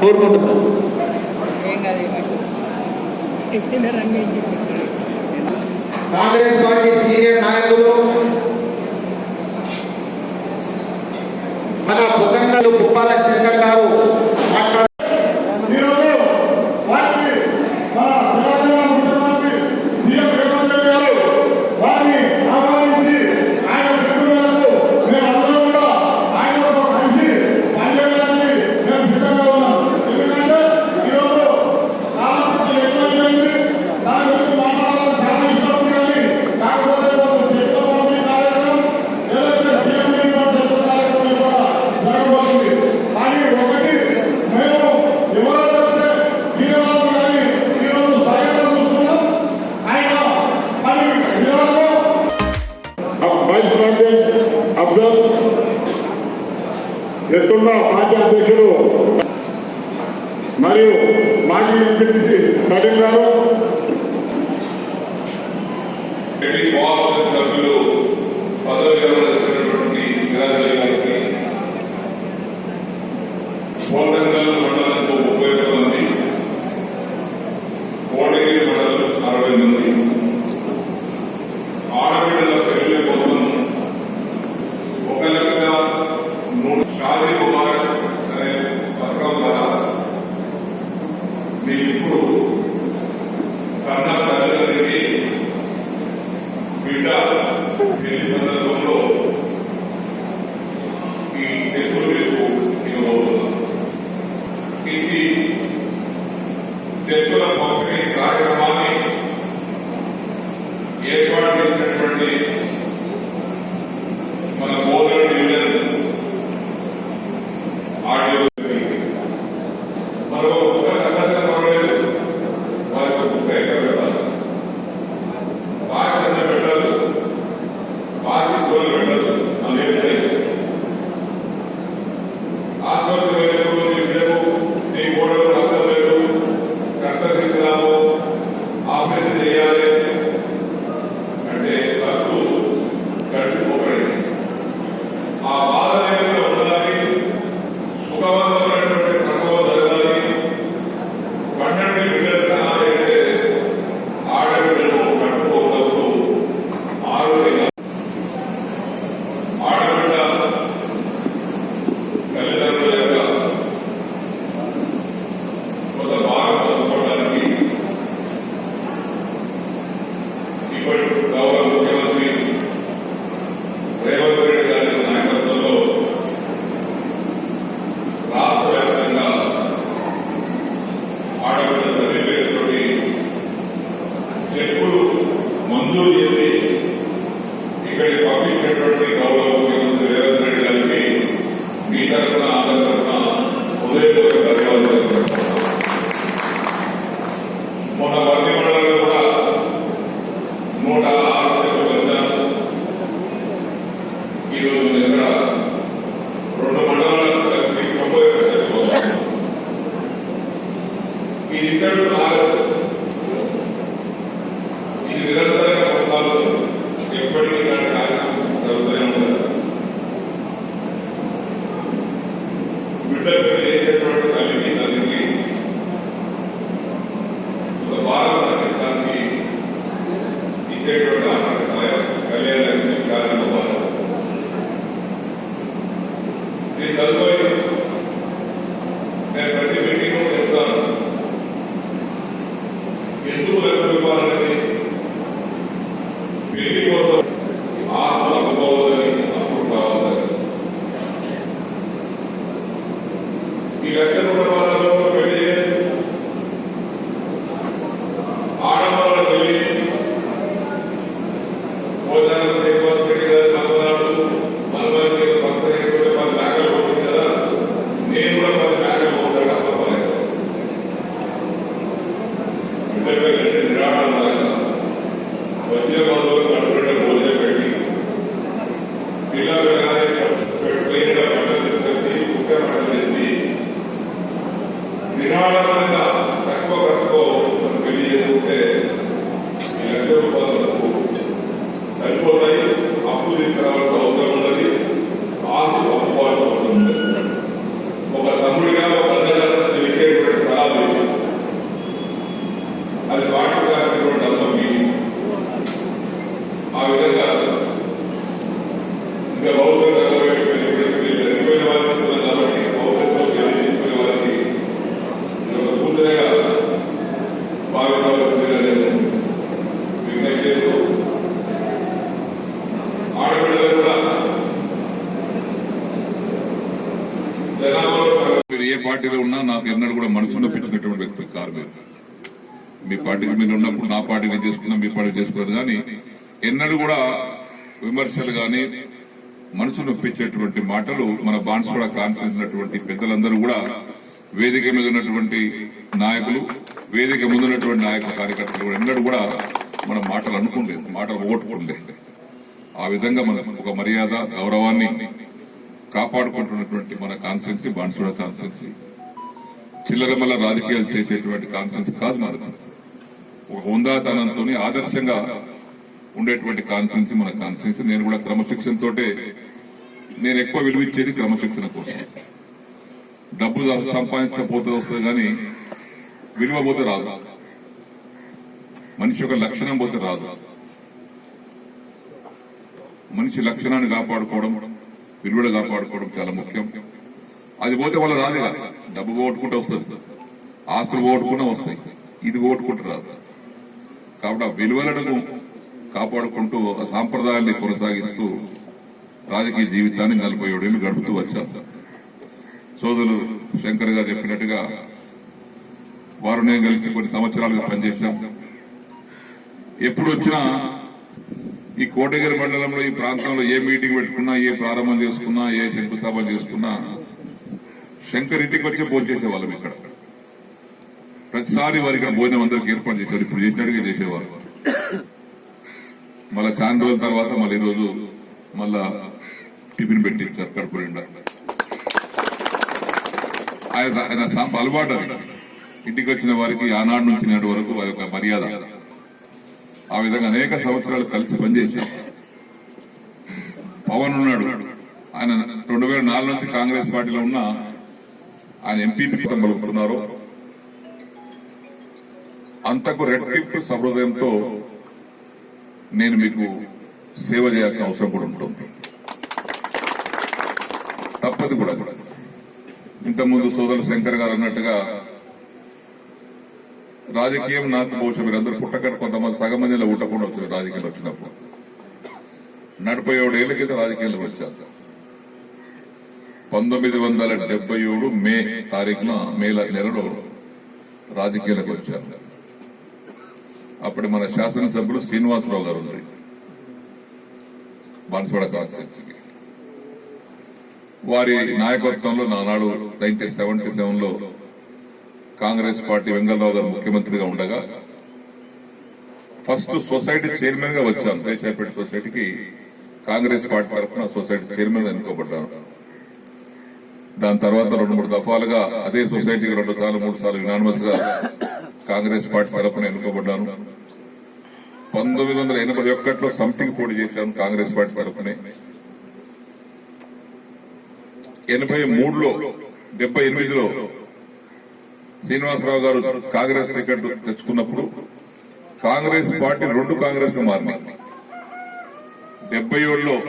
కోరుకుంటున్నాను Congress party senior నాయకులు మన బుగ్గంగా గారు ఎత్తుండ పార్టీ అధ్యక్షుడు మరియు మాజీ ఎంపీటీసీ సలీం గారు. సభ్యులు పదవి విరమణ ఇప్పుడు కన్న తల్లిదండ్రికి బిడ్డ పెళ్ళి సందర్భంలో ఈ తెలుగు రేపు ఇవ్వబోతున్నాను ఇది చెక్కుల పంపిణీ కార్యక్రమాన్ని ఏర్పాటు చేసినటువంటి ఇది నిరంతరంగా కొనసాగుతుంది ఎప్పటికీ దాన్ని పార్టీలో ఉన్నా నాకు ఎన్నడూ కూడా మనసులో పెట్టినటువంటి వ్యక్తి కారు మీరు. మీ పార్టీకి మీరు ఉన్నప్పుడు నా పార్టీ నేను చేసుకున్నా మీ పార్టీ చేసుకున్నాను కానీ ఎన్నడూ కూడా విమర్శలు కానీ మనసు నొప్పించేటువంటి మాటలు మన బాన్స్వాడ కాన్సినటువంటి పెద్దలందరూ కూడా వేదిక మీద ఉన్నటువంటి నాయకులు వేదిక ముందు ఉన్నటువంటి నాయకుల కార్యకర్తలు కూడా ఎన్నడూ కూడా మన మాటలు అనుకోలేదు మాటలు ఓటుకోలేదు. ఆ విధంగా మన ఒక మర్యాద గౌరవాన్ని కాపాడుకుంటున్నటువంటి మన కాన్స్టిట్యున్సీ బాన్సుడ కాన్స్టిట్యున్సీ చిల్లర మల్ల రాజకీయాలు చేసేటువంటి కాన్ఫరెన్స్ కాదు మనకు ఒక హుందాతనంతో ఆదర్శంగా ఉండేటువంటి కాన్ఫరెన్స్ మన కాన్ఫరెన్స్. నేను కూడా క్రమశిక్షణ నేను ఎక్కువ విలువ ఇచ్చేది క్రమశిక్షణ కోసం. డబ్బు సంపాదిస్తే పోతే వస్తుంది కానీ విలువ పోతే రాదు. మనిషి యొక్క లక్షణం పోతే రాదు. మనిషి లక్షణాన్ని కాపాడుకోవడం విలువలు కాపాడుకోవడం చాలా ముఖ్యం. అది పోతే వాళ్ళు రాదుగా డబ్బు పోగొట్టుకుంటే వస్తుంది. ఆస్తులు పోగొట్టుకున్నా వస్తాయి. ఇది పోగొట్టుకుంటే రాదు. కాబట్టి ఆ విలువలను కాపాడుకుంటూ ఆ సాంప్రదాయాన్ని కొనసాగిస్తూ రాజకీయ జీవితాన్ని నలభై ఏడేళ్ళు గడుపుతూ వచ్చాం. సోదరులు శంకర్ గారు చెప్పినట్టుగా వారు నేను కలిసి కొన్ని సంవత్సరాలుగా పనిచేశాం. ఎప్పుడు వచ్చినా ఈ కోటగిరి మండలంలో ఈ ప్రాంతంలో ఏ మీటింగ్ పెట్టుకున్నా ఏ ప్రారంభం చేసుకున్నా ఏ శంకుస్థాపన చేసుకున్నా శంకర్ ఇంటికి వచ్చి భోజనం చేసేవాళ్ళం ఇక్కడ. ప్రతిసారి వారికి ఇక్కడ భోజనం అందరికి ఏర్పాటు చేసేవారు. ఇప్పుడు చేసినట్టుగా చేసేవారు. మళ్ళా చాలా రోజుల తర్వాత మళ్ళీ ఈరోజు మళ్ళా టిఫిన్ పెట్టించారు కడుపు నిండా. ఆయన ఆయన సాంప అలవాటు అది. ఇంటికి వచ్చిన వారికి ఆనాడు నుంచి నేటి వరకు అది ఒక మర్యాద. ఆ విధంగా అనేక సంవత్సరాలు కలిసి పనిచేశాం. పవన్ ఉన్నాడు. ఆయన రెండు వేల నాలుగు నుంచి కాంగ్రెస్ పార్టీలో ఉన్న ఆయన ఎంపీ కలుగుతున్నారు అంతకు రెట్టింపు సహృదయంతో నేను మీకు సేవ చేయాల్సిన అవసరం కూడా ఉంటుంది. తప్పదు కూడా. ఇంతకుముందు సోదరు శంకర్ గారు అన్నట్టుగా రాజకీయం నాకు బహుశా మీరందరూ పుట్టకట్టు కొంతమంది సగం మందిలో పుట్టకుండా వచ్చారు రాజకీయాలు వచ్చినప్పుడు. నలభై ఏడు ఏళ్ళ క్రితం రాజకీయాలకు వచ్చారు. పంతొమ్మిది వందల డెబ్బై ఏడు మే తారీఖున మేల నెలలో రాజకీయాలకు వచ్చారు. అప్పుడు మన శాసనసభ్యులు శ్రీనివాసరావు గారు ఉన్నారు బాన్సువాడ కాన్స్టిట్యున్సీకి. వారి నాయకత్వంలో నానాడు నైన్టీన్ సెవెంటీ సెవెన్లో కాంగ్రెస్ పార్టీ వెంగళరావు గారు ముఖ్యమంత్రిగా ఉండగా ఫస్ట్ సొసైటీ చైర్మన్గా వచ్చాను. దేశాపేట సొసైటీకి కాంగ్రెస్ పార్టీ తరఫున సొసైటీ చైర్మన్గా ఎన్నుకోబడ్డాను. దాని తర్వాత రెండు మూడు దఫాలుగా అదే సొసైటీకి రెండు సార్లు మూడు సార్లు యునానిమస్గా కాంగ్రెస్ పార్టీ తరఫున ఎన్నుకోబడ్డాను. పంతొమ్మిది వందల ఎనభై ఒకటిలో సమితికి పోటీ చేశాను కాంగ్రెస్ పార్టీ తరఫునే ఎనభై మూడులో డెబ్బై ఎనిమిదిలో శ్రీనివాసరావు గారు కాంగ్రెస్ టికెట్ తెచ్చుకున్నప్పుడు కాంగ్రెస్ పార్టీ రెండు కాంగ్రెస్ మారినాయి. డెబ్బై ఏడులో